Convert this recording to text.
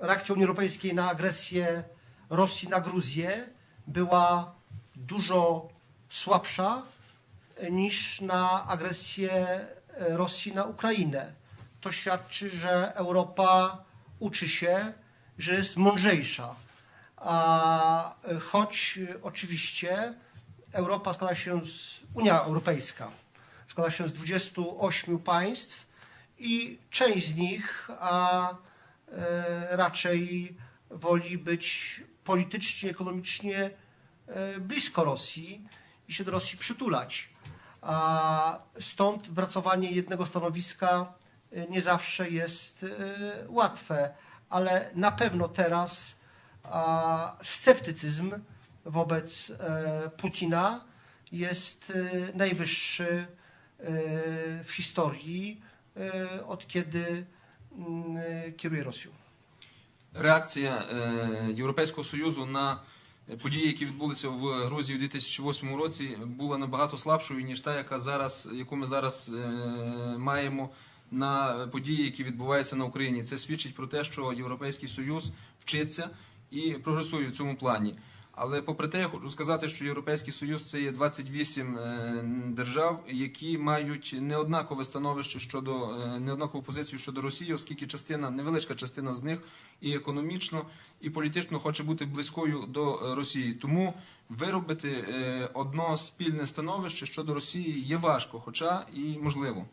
e, reakcja Unii Europejskiej na agresję Rosji na Gruzję była dużo słabsza e, niż na agresję e, Rosji na Ukrainę. To świadczy, że Europa uczy się, że jest mądrzejsza. A choć oczywiście Europa składa się z Unia Europejska składa się z 28 państw i część z nich a, raczej woli być politycznie, ekonomicznie e, blisko Rosji i się do Rosji przytulać. A stąd wypracowanie jednego stanowiska e, nie zawsze jest e, łatwe, ale na pewno teraz sceptycyzm wobec e, Putina jest e, najwyższy e, w historii, e, od kiedy e, kieruje Реакція е, Європейського Союзу на події, які відбулися в Грузії у 2008 році, була набагато слабшою, ніж та, яка зараз, яку ми зараз е, маємо на події, які відбуваються на Україні. Це свідчить про те, що Європейський Союз вчиться і прогресує в цьому плані. Але попри те, я хочу сказати, що Європейський Союз це є 28 е, держав, які мають неоднакове становище щодо е, неоднакову позицію щодо Росії, оскільки частина, невеличка частина з них і економічно, і політично хоче бути близькою до Росії. Тому виробити е, одно спільне становище щодо Росії є важко, хоча і можливо.